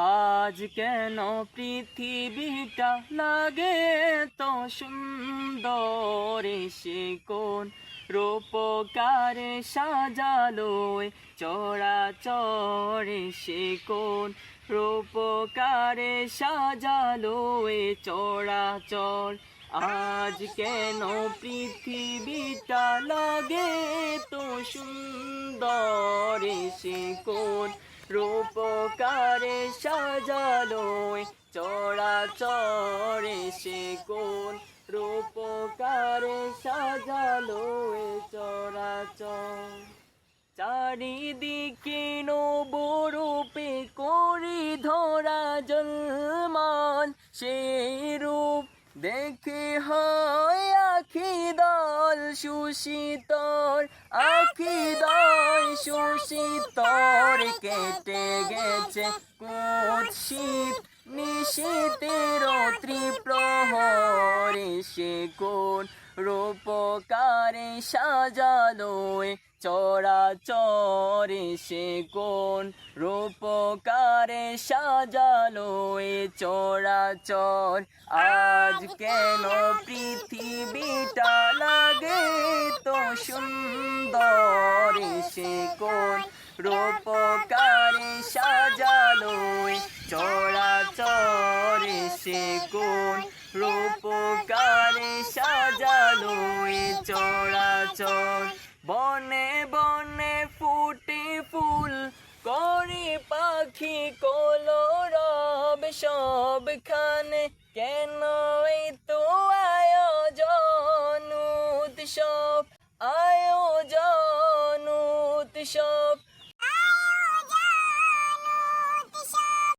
আজ কেন পৃথিবীটা লাগে তো সুন্দর সে কোন রূপকারে সাজালো চড়া চড়ে সে কোন রূপকারে সাজালো চড়া চড় আজ কেন পৃথিবীটা লাগে তো সুন্দর সে কোন রূপকারে সাজালো চড়ে সে কোন রূপকারে সাজালো চড় চারিদিকে নবরূপে করি ধরা জলমান। সেই রূপ দেখে হয় আখি দল সুশীতর আখি দল সুশীতর কেটে গেছে কুৎসিত নিশীতের ত্রিপ্রহরে সে কোন রূপকারে সাজালো চড়া চরে সে কোন রূপকারে সাজালো চড়া চর আজ কেন পৃথিবীটা সুন্দর সে কোন রূপকারে সাজালো। চড়া চরে সে কোন রূপকারে সাজালো। চড়া চর, বনে বনে ফুটে ফুল করে পাখি কলরব সবখানে। কেন এই ਆਇਓ ਜਾਨੂ ਤਿਸ਼ਾਬ